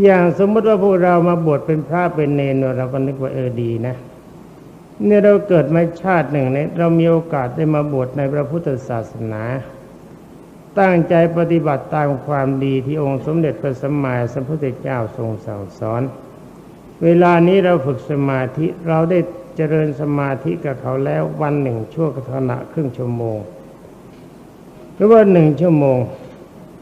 อย่างสมมติว่าพวกเรามาบวชเป็นพระเป็นเนรเราก็นึกว่าเออดีนะเนี่ยเราเกิดมาชาติหนึ่งเนี่ยเรามีโอกาสได้มาบวชในพระพุทธศาสนา ตั้งใจปฏิบัติตามความดีที่องค์สมเด็จพระสัมมาสัมพุทธเจ้าทรงสั่งสอน เวลานี้เราฝึกสมาธิเราได้เจริญสมาธิกับเขาแล้ววันหนึ่งชั่วขณะครึ่งชั่วโมง หรือว่าหนึ่งชั่วโมง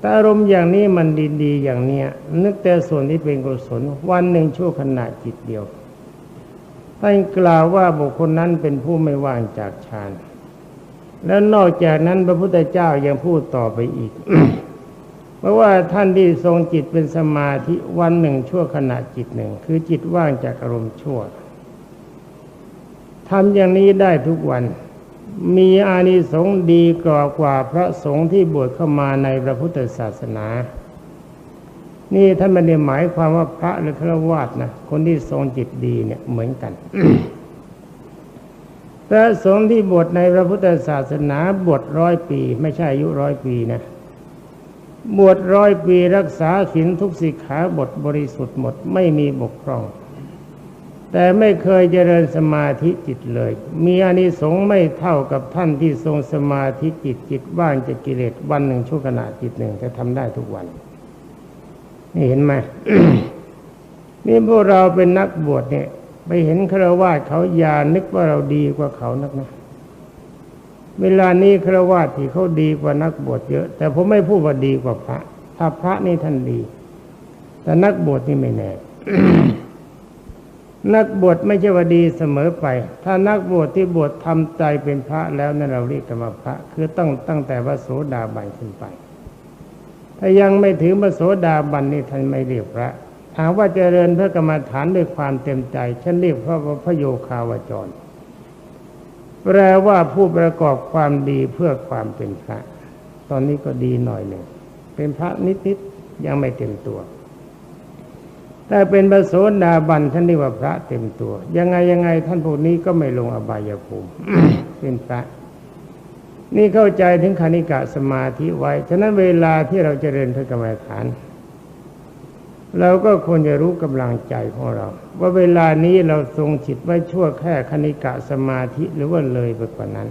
แต่อารมณ์อย่างนี้มันดีๆ อย่างเนี้ย นึกแต่ส่วนที่เป็นกุศลวันหนึ่งชั่วขณะจิตเดียวท่านกล่าวว่าบุคคลนั้นเป็นผู้ไม่ว่างจากฌานแล้วนอกจากนั้นพระพุทธเจ้ายังพูดต่อไปอีก เพราะว่าท่านที่ทรงจิตเป็นสมาธิวันหนึ่งชั่วขณะจิตหนึ่ง คือจิตว่างจากอารมณ์ชั่วทำอย่างนี้ได้ทุกวัน มีอานิสงส์ดีกว่ากว่าพระสงฆ์ที่บวชเข้ามาในพระพุทธศาสนา นี่ท่านไม่ได้หมายความว่าพระหรือฆราวาสนะ คนที่ทรงจิตดีเนี่ยเหมือนกัน พระสงฆ์ที่บวชในพระพุทธศาสนาบวชร้อยปี ไม่ใช่อายุร้อยปีนะ บวชร้อยปีรักษาศีลทุกสิกขาบทบริสุทธิ์หมดไม่มีบกพร่อง แต่ไม่เคยเจริญสมาธิจิตเลย มีอานิสงส์ไม่เท่ากับท่านที่ทรงสมาธิจิตจิตว่างจากกิเลสวันหนึ่งชั่วขณะจิตหนึ่งจะทำได้ทุกวัน นี่เห็นไหมนี่พวกเราเป็นนักบวชเนี่ย ไปเห็นฆราวาสเขาอย่านึกว่าเราดีกว่าเขานักนะเวลานี้ฆราวาสที่เขาดีกว่านักบวชเยอะ แต่ผมไม่พูดว่าดีกว่าพระ ถ้าพระนี่ท่านดี แต่นักบวชนี่ไม่แน่ นักบวชไม่ใช่ว่าดีเสมอไป ถ้านักบวชที่บวชทำใจเป็นพระแล้วนั่นเราเรียกกันว่าพระ คือต้องตั้งแต่ว่าโสดาบันขึ้นไป ถ้ายังไม่ถึงพระโสดาบันนี่ท่านไม่เรียกพระถามว่าเจริญเพื่อกรรมฐานด้วยความเต็มใจฉันเรียกพระพระโยคาวจร แปลว่าผู้ประกอบความดีเพื่อความเป็นพระ ตอนนี้ก็ดีหน่อยหนึ่งเป็นพระนิดๆยังไม่เต็มตัว แต่เป็นพระโสดาบันท่านเรียกว่าพระเต็มตัว ยังไงยังไงท่านพวกนี้ก็ไม่ลงอบายภูมิเป็นพระ นี่เข้าใจถึงคณิกะสมาธิไว้ ฉะนั้นเวลาที่เราจเจริญพระกรรมฐาน เราก็ควรจะรู้กำลังใจของเรา ว่าเวลานี้เราทรงจิตไว้ชั่วแค่คณิกะสมาธิหรือว่าเลยไปกว่านั้น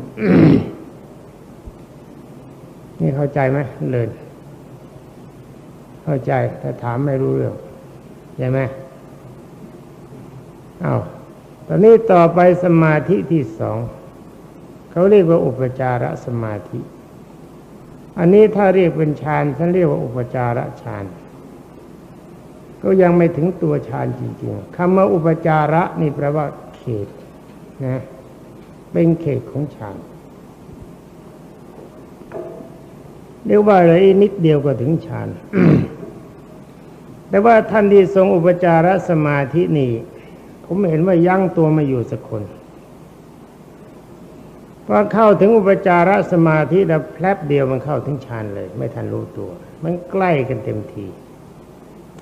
นี่เข้าใจไหมเลย เข้าใจถ้าถามไม่รู้เรื่อง ใช่ไหมอา้าวตอนนี้ต่อไปสมาธิที่สองเขาเรียกว่าอุปจารสมาธิ อันนี้ถ้าเรียกเป็นฌานท่านเรียกว่าอุปจารฌานก็ยังไม่ถึงตัวฌานจริงๆคำว่าอุปจาระนี่แปลว่า เขตนะเป็นเขตของฌานเรียกว่าอะไรนิดเดียวก็ถึงฌาน แต่ว่าท่านที่ทรงอุปจารสมาธินี่ผมเห็นว่ายั้งตัวมาอยู่สักคนพอเข้าถึงอุปจารสมาธิแล้วแพลบเดียวมันเข้าถึงฌานเลย ไม่ทันรู้ตัว มันใกล้กันเต็มที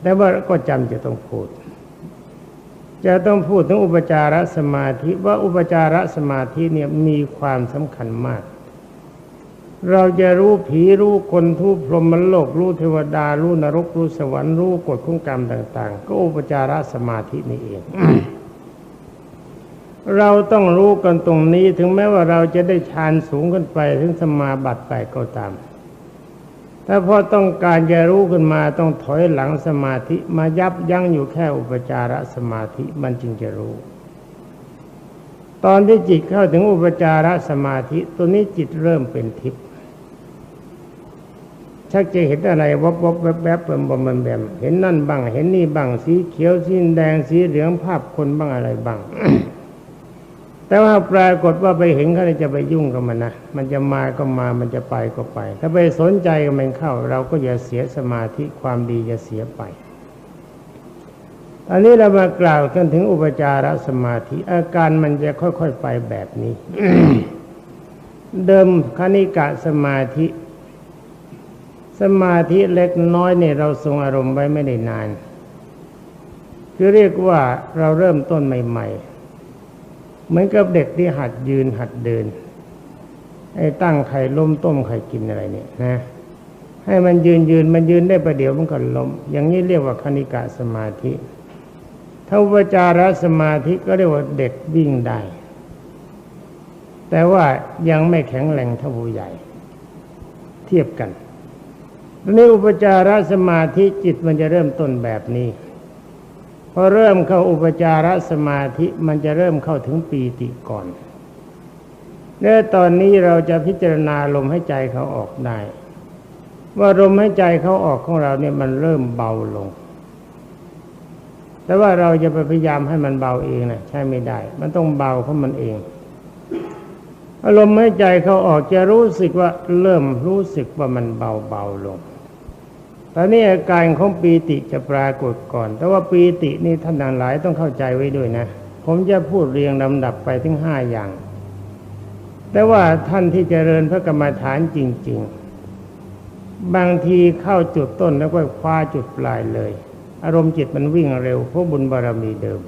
แต่ว่าก็จำจะต้องพูด จะต้องพูดถึงอุปจารสมาธิว่าอุปจารสมาธิเนี่ยมีความสำคัญมาก เราจะรู้ผีรู้คนทุพรหมโลกรู้เทวดา รู้นรกรู้สวรรค์รู้กฎของกรรมต่าง ๆ ก็อุปจารสมาธินี่เอง เราต้องรู้กันตรงนี้ถึงแม้ว่าเราจะได้ฌานสูงขึ้นไปถึงสมาบัติไปก็ตาม ถ้าพอต้องการจะรู้ขึ้นมาต้องถอยหลังสมาธิมายับยั้งอยู่แค่อุปจารสมาธิมันจึงจะรู้ตอนที่จิตเข้าถึงอุปจารสมาธิ ตัวนี้จิตเริ่มเป็นทิพย์ ชักจะเห็นอะไรวับวับแวบแวบเบิ่มบ่มแบมเห็นนั่นบ้าง เห็นนี่บ้าง สีเขียวสีแดงสีเหลืองภาพคนบ้างอะไรบ้าง แต่ว่าปรากฏว่าไปเห็นเขาจะไปยุ่งกับมันนะมันจะมาก็มามันจะไปก็ไป ถ้าไปสนใจกับมันเข้า เราก็อย่าเสียสมาธิความดีจะเสียไปอันนี้เรามากล่าวกันถึงอุปจารสมาธิ อาการมันจะค่อยๆไปแบบนี้ เดิมคณิกะสมาธิ สมาธิเล็กน้อยเนี่ยเราทรงอารมณ์ไว้ไม่ได้นาน คือเรียกว่าเราเริ่มต้นใหม่ ๆ เหมือนกับเด็กที่หัดยืนหัดเดิน ไอ้ตั้งไข่ล้มต้มไข่กินอะไรเนี่ยนะ ให้มันยืนยืนมันยืนได้ประเดี๋ยวมันก็ล้ม อย่างนี้เรียกว่าคณิกะสมาธิถ้าอุปจารสมาธิก็เรียกว่าเด็กวิ่งได้ แต่ว่ายังไม่แข็งแรงเท่าผู้ใหญ่ เทียบกัน ทีนี้อุปจารสมาธิจิตมันจะเริ่มต้นแบบนี้พอเริ่มเข้าอุปจารสมาธิมันจะเริ่มเข้าถึงปีติก่อนและตอนนี้เราจะพิจารณาลมให้ใจเขาออกได้ ว่าลมให้ใจเขาออกของเราเนี่ยมันเริ่มเบาลง แต่ว่าเราจะไปพยายามให้มันเบาเองนะใช่ไม่ได้ มันต้องเบาเพราะมันเองอารมณ์ให้ใจเขาออกจะรู้สึกว่าเริ่มรู้สึกว่ามันเบาเบาลง ตอนนี้อาการของปีติจะปรากฏก่อน แต่ว่าปีตินี่ท่านทั้งหลายต้องเข้าใจไว้ด้วยนะ ผมจะพูดเรียงลำดับไปถึงห้าอย่าง แต่ว่าท่านที่เจริญพระกรรมฐานจริง ๆ บางทีเข้าจุดต้นแล้วก็คว้าจุดปลายเลย อารมณ์จิตมันวิ่งเร็วเพราะบุญบารมีเดิม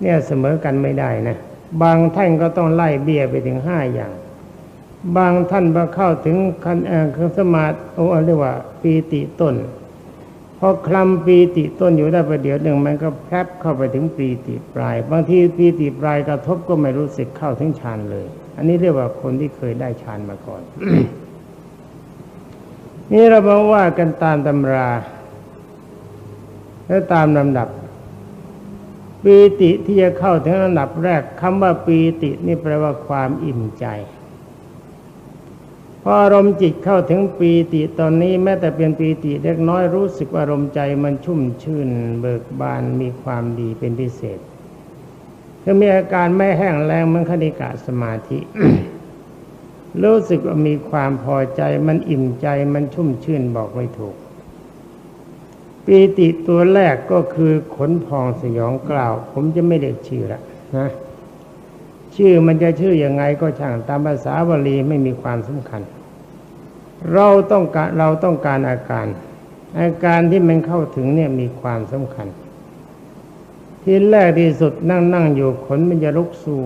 เนี่ยเสมอกันไม่ได้นะ บางท่านก็ต้องไล่เบี้ยไปถึงห้าอย่าง บางท่านพอเข้าถึงคันเอ่อคือสมาธิโอ้เรียกว่า ปีติต้นพอคลำปีติต้นอยู่ได้ประเดี๋ยวหนึ่งมันก็แพรบเข้าไปถึงปีติปลาย บางทีปีติปลายกระทบก็ไม่รู้สึกเข้าถึงฌานเลย อันนี้เรียกว่าคนที่เคยได้ฌานมาก่อน นี่เรามาว่ากันตามตำรา และตามลำดับ ปีติที่จะเข้าถึงอันดับแรกคำว่าปีตินี่แปลว่าความอิ่มใจ ออารมณ์จิตเข้าถึงปีติตอนนี้แม้แต่เป็นปีติเล็กน้อยรู้สึกว่าอารมณ์ใจมันชุ่มชื่น เบิกบานมีความดีเป็นพิเศษคือมีอาการไม่แห้งแรงเหมันคณิกะสมาธิ รู้สึกว่ามีความพอใจมันอิ่มใจมันชุ่มชื่นบอกไม่ถูกปีติตัวแรกก็คือขนพองสยองกล่าว ผมจะไม่เรียกชื่อละนะชื่อมันจะชื่ออยังไงก็ช่างตามภาษาบาลีไม่มีความสำคัญ เราต้องการเราต้องการอาการ อาการที่มันเข้าถึงเนี่ยมีความสำคัญ ที่แรกที่สุดนั่งนั่งอยู่ขนมันจะลุกสู่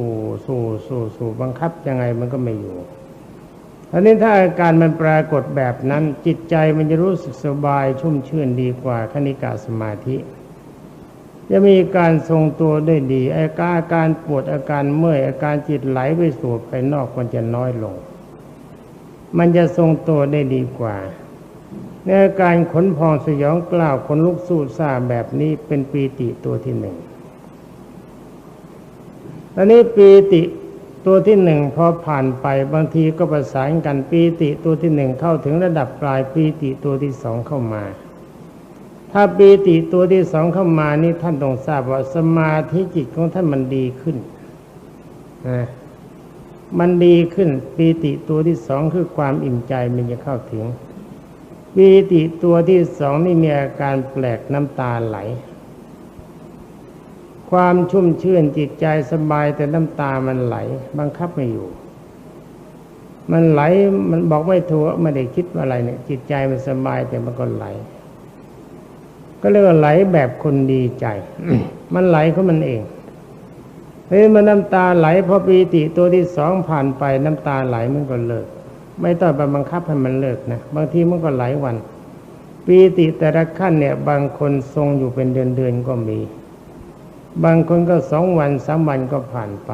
สู่สู่สู่บังคับยังไงมันก็ไม่อยู่อันนี้ถ้าอาการมันปรากฏแบบนั้นจิตใจมันจะรู้สึกสบายชุ่มชื่นดีกว่าคณิกาสมาธิ จะมีการทรงตัวได้ดีอาการอาการปวดอาการเมื่อยอาการจิตไหลไปสู่ภายนอกมันจะน้อยลง มันจะทรงตัวได้ดีกว่าในอาการขนพองสยองกล้าวขนลุกสู้ซาแบบนี้เป็นปีติตัวที่หนึ่งตอนนี้ปีติตัวที่หนึ่งพอผ่านไปบางทีก็ประสานกันปีติตัวที่หนึ่งเข้าถึงระดับปลายปีติตัวที่สองเข้ามา ถ้าปีติตัวที่สองเข้ามานี่ท่านต้องทราบว่าสมาธิจิตของท่านมันดีขึ้นนะ มันดีขึ้นปีติตัวที่สองคือความอิ่มใจมันจะเข้าถึงปีติตัวที่สองนี่มีอาการแปลกน้ำตาไหล ความชุ่มชื่นจิตใจสบายแต่น้ำตามันไหล บังคับไม่อยู่ มันไหลมันบอกไม่ถูกไม่ได้คิดว่าอะไรเนี่ย จิตใจมันสบายแต่มันก็ไหล ก็เรียกว่าไหลแบบคนดีใจ มันไหลของมันเอง เฮ้ยมันน้ำตาไหลพอปีติตัวที่สองผ่านไปน้ำตาไหลมันก็เลิก ไม่ต้องไปบังคับให้มันเลิกนะบางทีมันก็ไหลวัน ปีติแต่ละขั้นเนี่ย บางคนทรงอยู่เป็นเดือนเดือนๆก็มี บางคนก็สองวันสามวันก็ผ่านไป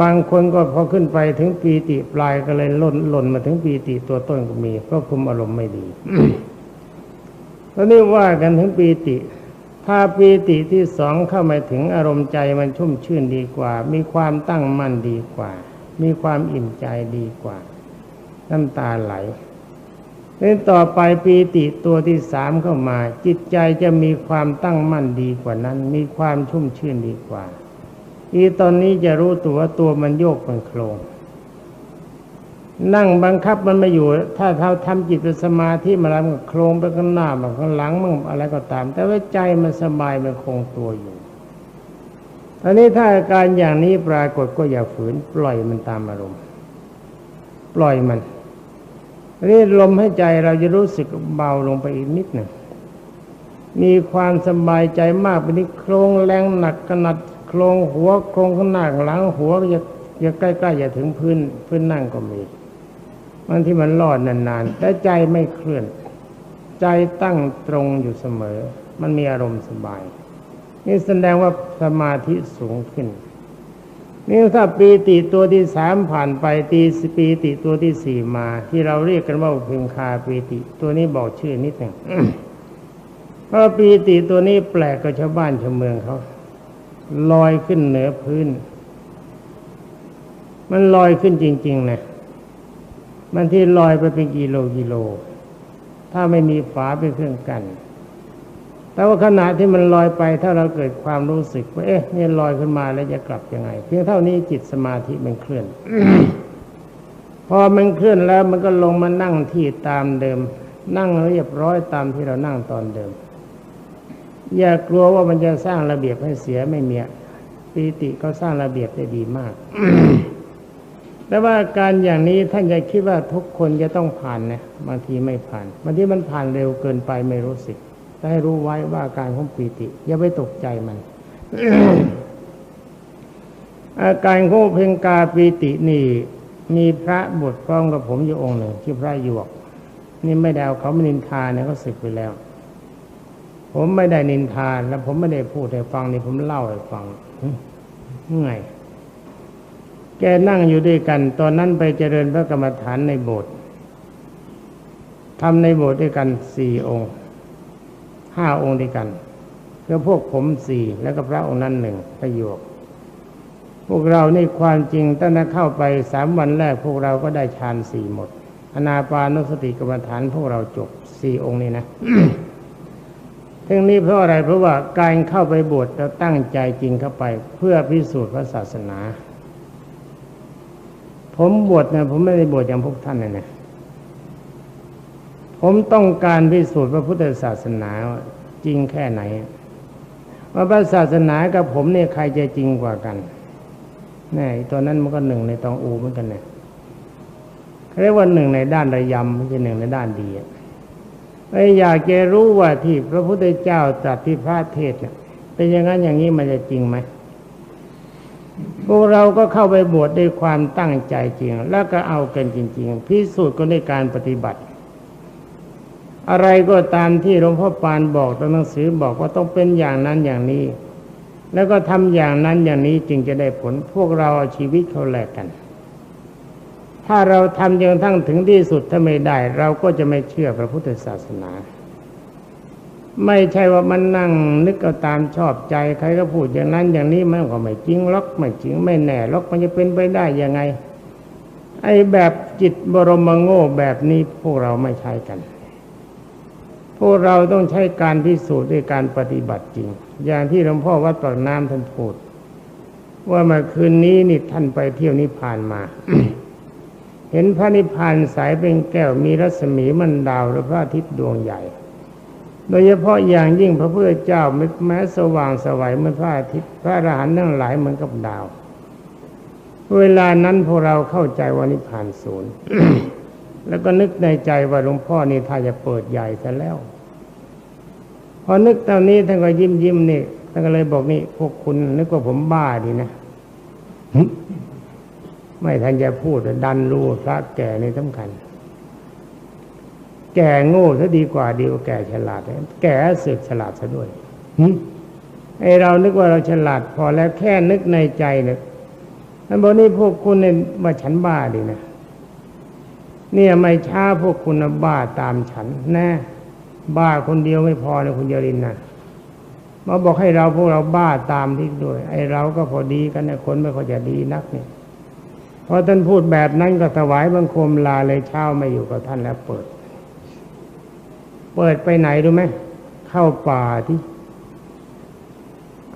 บางคนก็พอขึ้นไปถึงปีติปลายก็เลยล่นหล่นมาถึงปีติตัวต้นก็มีเพราะคุมอารมณ์ไม่ดีตอนนี้ว่ากันถึงปีติ ถ้าปีติที่สองเข้ามาถึงอารมณ์ใจมันชุ่มชื่นดีกว่า มีความตั้งมั่นดีกว่า มีความอิ่มใจดีกว่า น้ำตาไหลนี่ต่อไปปีติตัวที่สามเข้ามา จิตใจจะมีความตั้งมั่นดีกว่านั้น มีความชุ่มชื่นดีกว่า อีตอนนี้จะรู้ตัวตัวมันโยกมันโครง นั่งบังคับมันไม่อยู่ ถ้าเราทำจิตเป็นสมาธิมาแล้วมันโครงไปข้างหน้ามันข้างหลังมันอะไรก็ตาม แต่ว่าใจมันสบายมันคงตัวอยู่อันนี้ถ้าอาการอย่างนี้ปรากฏก็อย่าฝืน ปล่อยมันตามอารมณ์ ปล่อยมันอันนี้ลมให้ใจเราจะรู้สึกเบาลงไปอีกนิดหนึ่งมีความสบายใจมากไปนี้โครงแรงหนักขนาดโครงหัวโครงข้างหน้าหลังหัวจะจะใกล้ๆอย่าถึงพื้นพื้นนั่งก็มี บางที่มันรอดนานๆแต่ใจไม่เคลื่อน ใจตั้งตรงอยู่เสมอ มันมีอารมณ์สบาย นี่แสดงว่าสมาธิสูงขึ้นนี่ถ้าปีติตัวที่สามผ่านไปตีปีติตัวที่สี่มา ที่เราเรียกกันว่าเพึงคาปีติ ตัวนี้บอกชื่อนิดหนึ่งเพราะปีติตัวนี้แปลกกับชาวบ้านชาวเมืองเขาลอยขึ้นเหนือพื้น มันลอยขึ้นจริง ๆ นะ มันที่ลอยไปเป็นกิโลกิโล ถ้าไม่มีฝาเป็นเครื่องกัน แต่ว่าขณะที่มันลอยไปถ้าเราเกิดความรู้สึกว่าเอ๊ะนี่ลอยขึ้นมาแล้วจะกลับยังไง เพียงเท่านี้จิตสมาธิมันเคลื่อน พอมันเคลื่อนแล้วมันก็ลงมานั่งที่ตามเดิม นั่งเรียบร้อยตามที่เรานั่งตอนเดิม อย่ากลัวว่ามันจะสร้างระเบียบให้เสียไม่เมียปีติก็สร้างระเบียบได้ดีมาก แต่ว่าการอย่างนี้ท่านอย่คิดว่าทุกคนจะต้องผ่านนะบางทีไม่ผ่านบางทีมันผ่านเร็วเกินไปไม่รู้สึกแต่ให้รู้ไว้ว่าการของปีติ อย่าไปตกใจมัน อาการของเพลงกาปีตินี่ มีพระบทฟ้องกับผมอยู่องค์หนึ่งชื่อพระหยวก นี่ไม่ได้เอาเขาไม่นินทาเนี่ยเขาสึกไปแล้ว ผมไม่ได้นินทาและผมไม่ได้พูดให้ฟังนี่ผมเล่าให้ฟังไง แกนั่งอยู่ด้วยกัน ตอนนั้นไปเจริญพระกรรมฐานในโบสถ์ทำในโบสถ์ด้วยกันสี่องค์ห้าองค์ด้วยกันคือพวกผมสี่แล้วก็พระองค์นั้นหนึ่งประโยค พวกเราในความจริงตั้งแต่เข้าไปสามวันแรกพวกเราก็ได้ฌานสี่หมดอนาปานุสติกรรมฐานพวกเราจบสี่องค์นี้นะทั้งนี้เพราะอะไรเพราะว่าการเข้าไปบวชเราตั้งใจจริงเข้าไป เพื่อพิสูจน์พระศาสนา ผมบวชนะผมไม่ได้บวชอย่างพวกท่านนะนะผมต้องการพิสูจน์พระพุทธศาสนาจริงแค่ไหน ว่าพระศาสนากับผมเนี่ยใครจะจริงกว่ากันแน่ตัวนั้นมันก็หนึ่งในตองอูเหมือนกันเนี่ยเรียกว่าหนึ่งในด้านระยำไม่ใช่หนึ่งในด้านดีไอ้อยากจะรู้ว่าที่พระพุทธเจ้าตรัสที่พระเทศเนี่ยเป็นอย่างนั้นอย่างนี้มันจะจริงไหม พวกเราก็เข้าไปบวชด้วยความตั้งใจจริง แล้วก็เอากันจริง ๆ พิสูจน์ก็ในการปฏิบัติ อะไรก็ตามที่หลวงพ่อปานบอกตอนหนังสือบอกว่าต้องเป็นอย่างนั้นอย่างนี้ แล้วก็ทำอย่างนั้นอย่างนี้จึงจะได้ผล พวกเราเอาชีวิตเขาแลกกัน ถ้าเราทำจนทั้งถึงที่สุดถ้าไม่ได้ เราก็จะไม่เชื่อพระพุทธศาสนา ไม่ใช่ว่ามันนั่งนึกเอาตามชอบใจใครก็พูดอย่างนั้นอย่างนี้มันก็ไม่จริงล็อกไม่จริงไม่แน่ล็อกมันจะเป็นไปได้ยังไง ไอ้แบบจิตบรมโง่แบบนี้พวกเราไม่ใช่กัน พวกเราต้องใช้การพิสูจน์ด้วยการปฏิบัติจริง อย่างที่หลวงพ่อวัดปากน้ำท่านพูดว่าเมื่อคืนนี้นี่ท่านไปเที่ยวนิพพานมา เห็นพระนิพพานสายเป็นแก้วมีรัศมีมันดาวหรือพระอาทิตย์ดวงใหญ่ โดยเฉพาะอย่างยิ่งพระพุทธเจ้าแม้สว่างสวัยเหมือนพระอาทิตย์พระอรหันต์ทั้งหลายเหมือนกับดาว เวลานั้นพวกเราเข้าใจว่านิพพานศูนย์แล้วก็นึกในใจว่าหลวงพ่อนี่ถ้าจะเปิดใหญ่ซะแล้ว พอนึกตอนนี้ท่านก็ยิ้มยิ้มนี่ท่านก็เลยบอกนี่พวกคุณนึกว่าผมบ้าดีนะไม่ทันจะพูดดันรู้พระแก่นี่สำคัญ แก่โง่ซะดีกว่าดีกว่าแก่ฉลาด แก่เสือกฉลาดซะด้วยไอเรานึกว่าเราฉลาดพอแล้วแค่นึกในใจเนี่ยท่านบอกนี่พวกคุณเนี่ยมาฉันบ้าดีนะเนี่ยไม่ช้าพวกคุณนะบ้าตามฉันแน่บ้าคนเดียวไม่พอนะคุณยรินนะมาบอกให้เราพวกเราบ้าตามที่ด้วย ไอเราก็พอดีกันนะคนไม่ค่อยจะดีนักเนี่ยพอท่านพูดแบบนั้นก็ถวายบังคมลาเลยเช้าไม่อยู่กับท่านแล้วเปิด เปิดไปไหนรู้ไหมเข้าป่าที่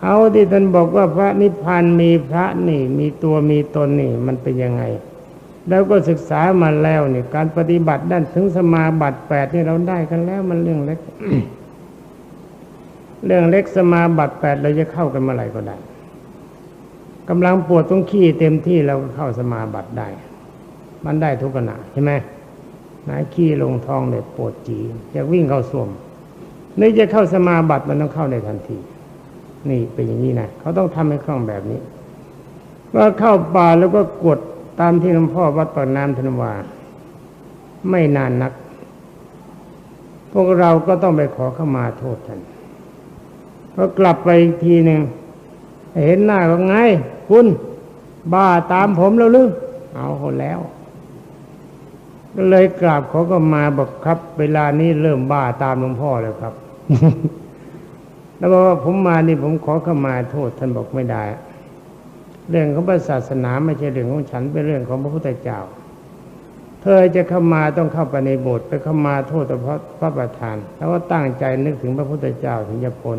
เอาที่ท่านบอกว่าพระนิพพานมีพระนี่ มีตัวมีตนนี่ มันเป็นยังไง แล้วก็ศึกษามาแล้วนี่การปฏิบัติด้านถึงสมาบัติแปดนี่เราได้กันแล้วมันเรื่องเล็ก เรื่องเล็กสมาบัติแปดเราจะเข้ากันเมื่อไหร่ก็ได้กำลังปวดต้องขี้เต็มที่เราก็เข้าสมาบัติได้ มันได้ทุกขณะใช่ไหม นายขี้ลงทองเลยปวดจีจะวิ่งเข้าส้วมนี่จะเข้าสมาบัติมันต้องเข้าในทันที นี่เป็นอย่างนี้นะเขาต้องทำให้คล่องแบบนี้ว่าเข้าป่าแล้วก็กดตามที่หลวงพ่อวัดปากน้ำธนวา ไม่นานนัก พวกเราก็ต้องไปขอเข้ามาโทษท่านพอกลับไปอีกทีหนึ่งเห็นหน้าก็ไง คุณ บ้าตามผมแล้วหรือเอาคนแล้ว ก็เลยกราบเขาก็มาบอกครับ เวลานี้เริ่มบ้าตามหลวงพ่อแล้วครับ แล้วบอกว่าผมมานี่ผมขอเข้ามาโทษท่านบอกไม่ได้ เรื่องของศาสนาไม่ใช่เรื่องของฉันเป็นเรื่องของพระพุทธเจ้า เธอจะเข้ามาต้องเข้าไปในโบสถ์ไปเข้ามาโทษแต่พระพระประธาน แล้วก็ตั้งใจนึกถึงพระพุทธเจ้าถึงจะพ้น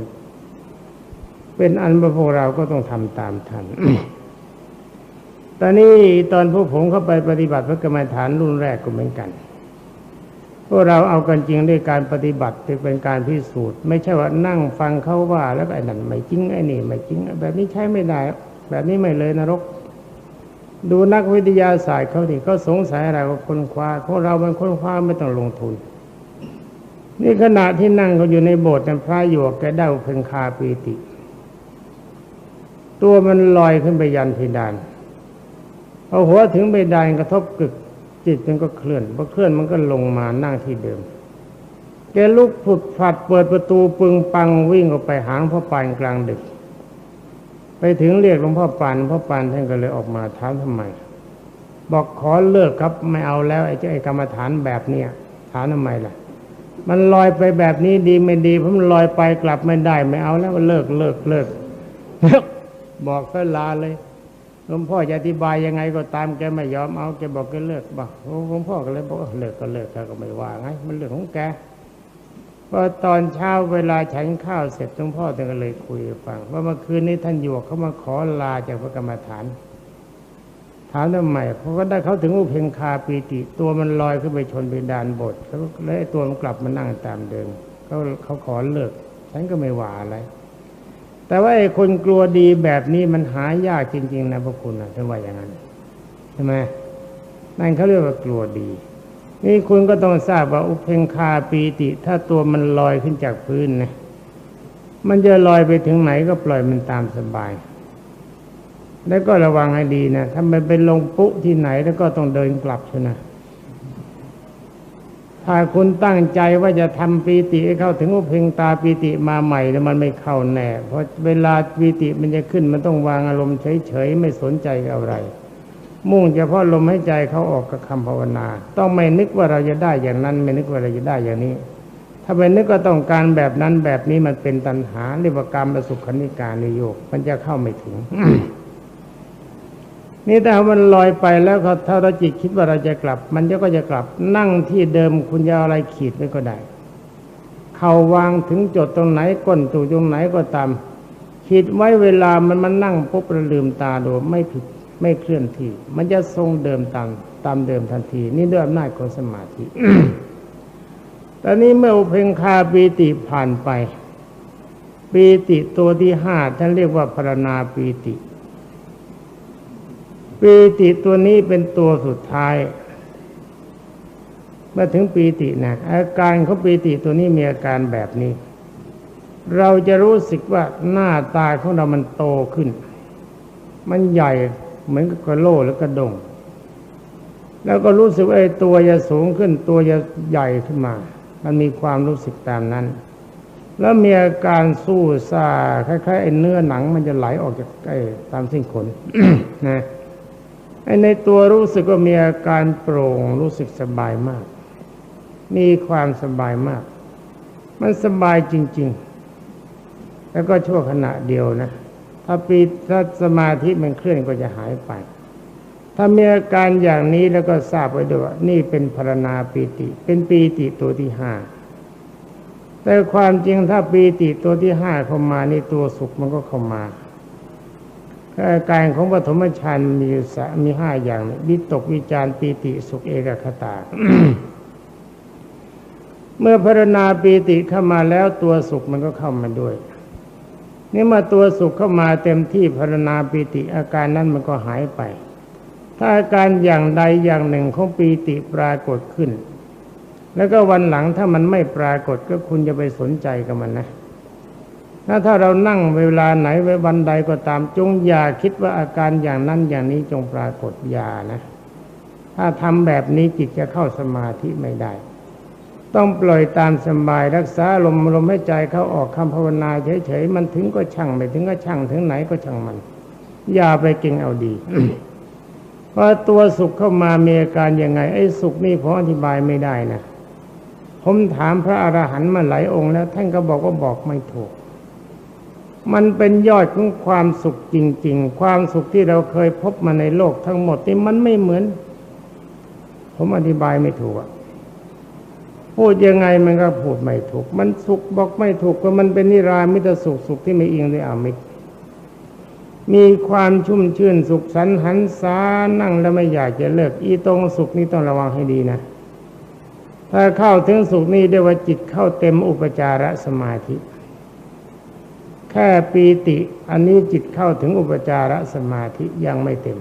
เป็นอันว่าพวกเราก็ต้องทำตามท่าน ตอนนี้ตอนพวกผมเข้าไปปฏิบัติพระกรรมฐานรุ่นแรกก็เหมือนกัน พวกเราเอากันจริงด้วยการปฏิบัติเป็นการพิสูจน์ ไม่ใช่ว่านั่งฟังเขาว่า แล้วไอ้นั่นไม่จริงไอ้นี่ไม่จริง แบบนี้ใช้ไม่ได้ แบบนี้ไม่เลยนรก ดูนักวิทยาศาสตร์เขาดิเขาสงสัยอะไรว่าคนคว้าพวกเราเป็นคนคว้าไม่ต้องลงทุน นี่ขณะที่นั่งเขาอยู่ในโบสถ์นั้นพระอยู่แกได้เพ่งคาปีติ ตัวมันลอยขึ้นไปยันเพดาน พอหัวถึงเพดานกระทบกึกจิตมันก็เคลื่อนพอเคลื่อนมันก็ลงมานั่งที่เดิม แกลุกผุดผัดเปิดประตูปึงปังวิ่งออกไปหางพ่อปานกลางดึก ไปถึงเรียกหลวงพ่อปานหลวงพ่อปานท่านก็เลยออกมาถามทำไม บอกขอเลิกครับไม่เอาแล้วไอ้เจ้าไอ้กรรมฐานแบบเนี้ยถามทำไมล่ะ มันลอยไปแบบนี้ดีไม่ดีเพราะมันลอยไปกลับไม่ได้ไม่เอาแล้วเลิกเลิกเลิกบอกก็ลาเลย หลวงพ่อจะอธิบายยังไงก็ตามแกไม่ยอมเอาแกบอกแกเลิกบอกหลวงพ่อก็เลยบอกเลิกก็เลิกแกก็ไม่ว่าไงมันเรื่องของแกพอตอนเช้าเวลาฉันข้าวเสร็จหลวงพ่อท่านก็เลยคุยฟังว่าเมื่อคืนนี้ท่านอยู่เขามาขอลาจากพระกรรมฐาน ถามทำไมเขาก็ได้เขาถึงอุเพงคาปีติตัวมันลอยขึ้นไปชนเพดานบทแล้วแล้วตัวมันกลับมานั่งตามเดิมเขาเขาขอเลิก ฉันก็ไม่ว่าอะไร แต่ว่าไอ้คนกลัวดีแบบนี้มันหายากจริง ๆ นะพระคุณนะท่านว่าอย่างนั้นใช่ไหมนั่นเขาเรียกว่ากลัวดี นี่คุณก็ต้องทราบว่าอุเพงคาปีติ ถ้าตัวมันลอยขึ้นจากพื้นนะมันจะลอยไปถึงไหนก็ปล่อยมันตามสบาย แล้วก็ระวังให้ดีนะถ้ามันไปลงปุ๊ที่ไหนแล้วก็ต้องเดินกลับชนะ ถ้าคุณตั้งใจว่าจะทำปีติเข้าถึงอุเพงตาปีติมาใหม่แล้วมันไม่เข้าแน่ เพราะเวลาปีติมันจะขึ้นมันต้องวางอารมณ์เฉยๆไม่สนใจอะไร มุ่งเฉพาะลมให้ใจเขาออกกับคำภาวนา ต้องไม่นึกว่าเราจะได้อย่างนั้น ไม่นึกว่าเราจะได้อย่างนี้ ถ้าไปนึกว่าต้องการแบบนั้นแบบนี้มันเป็นตัณหาเรียกว่ากรรมประสุขนิการนิโยกมันจะเข้าไม่ถึง นี่แต่มันลอยไปแล้วถ้าเราจิตคิดว่าเราจะกลับ มันก็จะกลับ นั่งที่เดิมคุณจะอะไรขีดไว้ก็ได้ เข่าวางถึงจดตรงไหนก้นตูตรงไหนก็ตามขีดไว้เวลามันมันนั่งปุ๊บเราลืมตาดูไม่ผิดไม่เคลื่อนที่ มันจะทรงเดิมตามตามเดิมทันที นี่ด้วยอำนาจของสมาธิตอนนี้เมื่อเพงคาปีติผ่านไปปีติตัวที่ห้าท่านเรียกว่าพรณาปีติ ปีติตัวนี้เป็นตัวสุดท้ายเมื่อถึงปีตินะอาการของปีติตัวนี้มีอาการแบบนี้ เราจะรู้สึกว่าหน้าตาของเรามันโตขึ้น มันใหญ่เหมือนกับกระโหลหรือกระดง แล้วก็รู้สึกว่าไอ้ตัวจะสูงขึ้น ตัวจะใหญ่ขึ้นมา มันมีความรู้สึกตามนั้น แล้วมีอาการสู้ซาคล้ายๆไอ้เนื้อหนัง มันจะไหลออกจากไอ้ตามเส้นขนนะ ในตัวรู้สึกว่ามีอาการโปร่งรู้สึกสบายมาก มีความสบายมาก มันสบายจริง ๆ แล้วก็ชั่วขณะเดียวนะถ้าปีถ้าสมาธิมันเคลื่อนก็จะหายไป ถ้ามีอาการอย่างนี้แล้วก็ทราบไว้ด้วยว่านี่เป็นพรณาปีติ เป็นปีติตัวที่ห้าแต่ความจริงถ้าปีติตัวที่ห้าเข้ามานี่ตัวสุขมันก็เข้ามา อาการของปฐมฌานมีสมีห้าอย่างวิตกวิจารปีติสุขเอกคตา เมื่อพรณาปีติเข้ามาแล้วตัวสุขมันก็เข้ามาด้วย นี่มาตัวสุขเข้ามาเต็มที่พรณาปีติอาการนั้นมันก็หายไป ถ้าอาการอย่างใดอย่างหนึ่งของปีติปรากฏขึ้น แล้วก็วันหลังถ้ามันไม่ปรากฏก็คุณจะไปสนใจกับมันนะ ถ้าถ้าเรานั่งเวลาไหนไว้วันใดก็ตามจงอย่าคิดว่าอาการอย่างนั้นอย่างนี้จงปรากฏอย่านะ ถ้าทำแบบนี้จิตจะเข้าสมาธิไม่ได้ ต้องปล่อยตามสบายรักษาลมลมให้ใจเขาออกคำภาวนาเฉยๆมันถึงก็ช่างไม่ถึงก็ช่างถึงไหนก็ช่างมัน อย่าไปเก่งเอาดีเพราะตัวสุขเข้ามามีอาการยังไงไอ้สุขนี่ผมอธิบายไม่ได้นะผมถามพระอรหันต์มาหลายองค์แล้วท่านก็บอกว่าบอกไม่ถูก มันเป็นยอดของความสุขจริง ๆ ความสุขที่เราเคยพบมาในโลกทั้งหมดนี่มันไม่เหมือน ผมอธิบายไม่ถูกอะพูดยังไงมันก็พูดไม่ถูก มันสุขบอกไม่ถูกก็มันเป็นนิรามิตสุขสุขที่ไม่อิงด้วยอามิตร มีความชุ่มชื่นสุขสันหันษานั่งแล้วไม่อยากจะเลิก อีตรงสุขนี้ต้องระวังให้ดีนะ ถ้าเข้าถึงสุขนี้เรียกว่าจิตเข้าเต็มอุปจารสมาธิ ค่ปีติอันนี้จิตเข้าถึงอุปจารสมาธิยังไม่เต็ม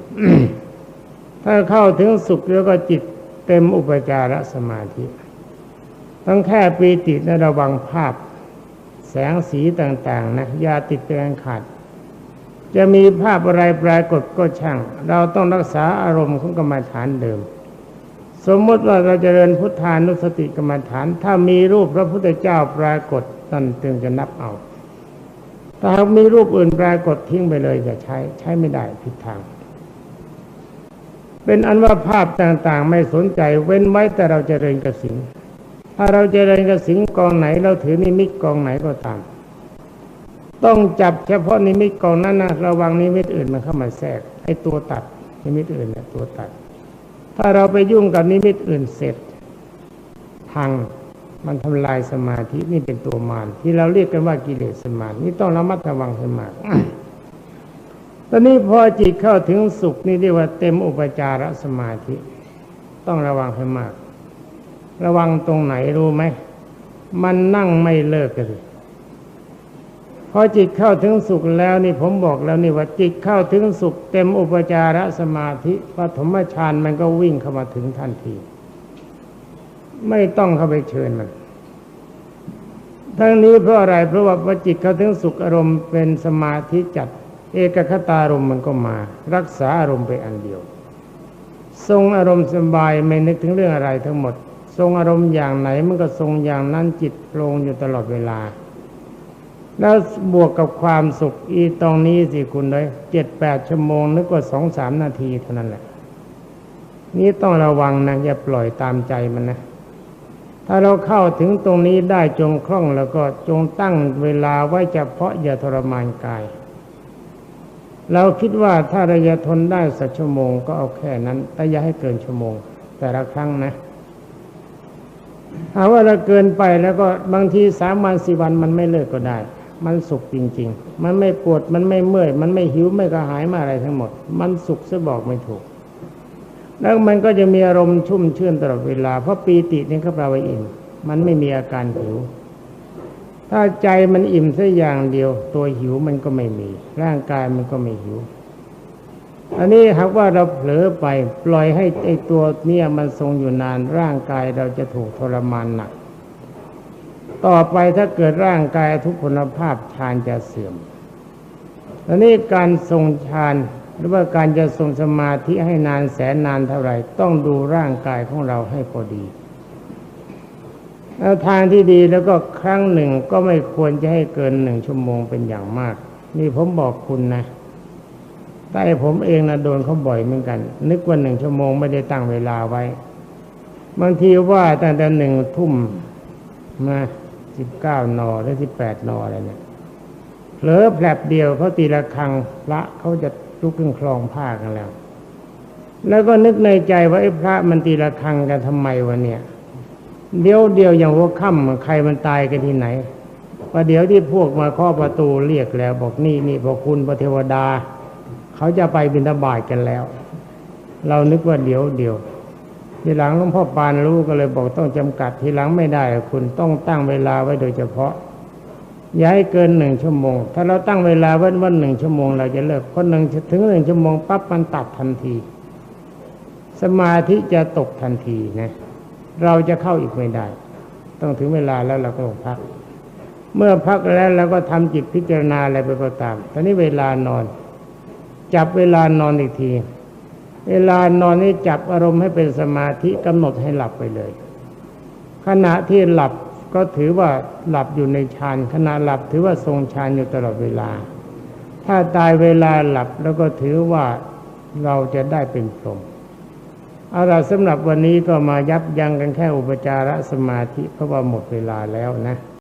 ถ้าเข้าถึงสุขแล้วก็จิตเต็มอุปจารสมาธิ ต้องแค่ปีตินะระวังภาพ แสงสีต่าง ๆ นะอย่าติดเป็นขาด จะมีภาพอะไรปรากฏก็ช่าง เราต้องรักษาอารมณ์ของกรรมฐานเดิม สมมติว่าเราจเจริญพุทธานุสติกรรมฐาน ถ้ามีรูปพระพุทธเจ้าปรากฏนั่นจึงจะนับเอา ถ้าหากมีรูปอื่นปรากฏทิ้งไปเลยอย่าใช้ ใช้ไม่ได้ผิดทาง เป็นอันว่าภาพต่างๆ ไม่สนใจ เว้นไว้แต่เราจเจริญกสินถ้าเราจเจริญกสินกองไหนเราถือนิมิตกองไหนก็ตาม ต้องจับเฉพาะนิมิตกองนั้นนะระวังนิมิตอื่นมันเข้ามาแทรกไอ้ตัวตัดนิมิตอื่นเนี่ยตัวตัด ถ้าเราไปยุ่งกับนิมิตอื่นเสร็จพัง มันทำลายสมาธินี่เป็นตัวมารที่เราเรียกกันว่ากิเลสสมาธินี่ต้องระมัดระวังให้มากตอนนี้พอจิตเข้าถึงสุขนี่เรียกว่าเต็มอุปจารสมาธิ ต้องระวังให้มาก ระวังตรงไหนรู้ไหมมันนั่งไม่เลิกกันเลยพอจิตเข้าถึงสุขแล้วนี่ผมบอกแล้วนี่ว่าจิตเข้าถึงสุข เต็มอุปจารสมาธิปฐมฌานมันก็วิ่งเข้ามาถึงทันที ไม่ต้องเข้าไปเชิญมันทั้งนี้เพราะอะไรเพราะว่าพจิตเขาถึงสุขอารมณ์เป็นสมาธิจัด เอกคตารมณ์มันก็มา รักษาอารมณ์ไปอันเดียว ทรงอารมณ์สบายไม่นึกถึงเรื่องอะไรทั้งหมด ทรงอารมณ์อย่างไหนมันก็ทรงอย่างนั้นจิตโปร่งอยู่ตลอดเวลา แล้วบวกกับความสุขอีตรงนี้สิคุณเลยเจ็ดแปดชั่วโมงนึกว่าสองสามนาทีเท่านั้นแหละ นี่ต้องระวังนะอย่าปล่อยตามใจมันนะ ถ้าเราเข้าถึงตรงนี้ได้จงคล่องแล้วก็จงตั้งเวลาไว้เฉพาะอย่าทรมานกาย เราคิดว่าถ้าเราจะทนได้สักชั่วโมงก็เอาแค่นั้นแต่อย่าให้เกินชั่วโมง แต่ละครั้งนะหาว่าเราเกินไปแล้วก็บางทีสามวันสี่วันมันไม่เลิกก็ได้ มันสุขจริง ๆ มันไม่ปวดมันไม่เมื่อย มันไม่หิวไม่กระหายมาอะไรทั้งหมด มันสุขซะบอกไม่ถูก แล้วมันก็จะมีอารมณ์ชุ่มชื่นตลอดเวลา เพราะปีตินี่ก็แปลว่าอิ่ม มันไม่มีอาการหิว ถ้าใจมันอิ่มสักอย่างเดียว ตัวหิวมันก็ไม่มี ร่างกายมันก็ไม่หิว อันนี้หากว่าเราเผลอไปปล่อยให้ไอตัวเนี่ยมันทรงอยู่นานร่างกายเราจะถูกทรมานหนัก ต่อไปถ้าเกิดร่างกายทุกพลภาพฌานจะเสื่อมอันนี้การทรงฌาน หรือว่าการจะทรงสมาธิให้นานแสนนานเท่าไหร่ ต้องดูร่างกายของเราให้พอดีแล้วทางที่ดีแล้วก็ครั้งหนึ่งก็ไม่ควรจะให้เกินหนึ่งชั่วโมงเป็นอย่างมาก นี่ผมบอกคุณนะแต่ผมเองนะโดนเขาบ่อยเหมือนกัน นึกว่าหนึ่งชั่วโมงไม่ได้ตั้งเวลาไว้ บางทีว่าตั้งแต่หนึ่งทุ่มมาสิบเก้านอหรือสิบแปดนออะไรเนี่ยเผลอแผลบเดียวเขาตีละครังพระเขาจะ ลุกขึ้นคลองผ้ากันแล้ว แล้วก็นึกในใจว่าไอ้พระมันตีละครังกันทำไมวะเนี่ย เดี๋ยวเดียวอย่างหัวค่ำใครมันตายกันที่ไหนประเดี๋ยวที่พวกมาเคาะประตูเรียกแล้ว บอกนี่นี่พอคุณพระเทวดา เขาจะไปบิณฑบาตกันแล้ว เรานึกว่าเดี๋ยวเดียวทีหลังหลวงพ่อปานรู้ก็เลยบอกต้องจำกัดทีหลังไม่ได้คุณต้องตั้งเวลาไว้โดยเฉพาะ อย่าให้เกินหนึ่งชั่วโมง ถ้าเราตั้งเวลาไว้วันหนึ่งชั่วโมงเราจะเลิกคนหนึ่งถึงหนึ่งชั่วโมงปั๊บมันตัดทันที สมาธิจะตกทันทีนะเราจะเข้าอีกไม่ได้ ต้องถึงเวลาแล้วเราก็ต้องพัก เมื่อพักแล้วเราก็ทำจิตพิจารณาอะไรไปก็ตาม ตอนนี้เวลานอน จับเวลานอนอีกที เวลานอนนี่จับอารมณ์ให้เป็นสมาธิกำหนดให้หลับไปเลย ขณะที่หลับ ก็ถือว่าหลับอยู่ในฌานขณะหลับถือว่าทรงฌานอยู่ตลอดเวลา ถ้าตายเวลาหลับแล้วก็ถือว่าเราจะได้เป็นพรหมเอาล่ะสำหรับวันนี้ก็มายับยั้งกันแค่อุปจารสมาธิเพราะว่าหมดเวลาแล้วนะ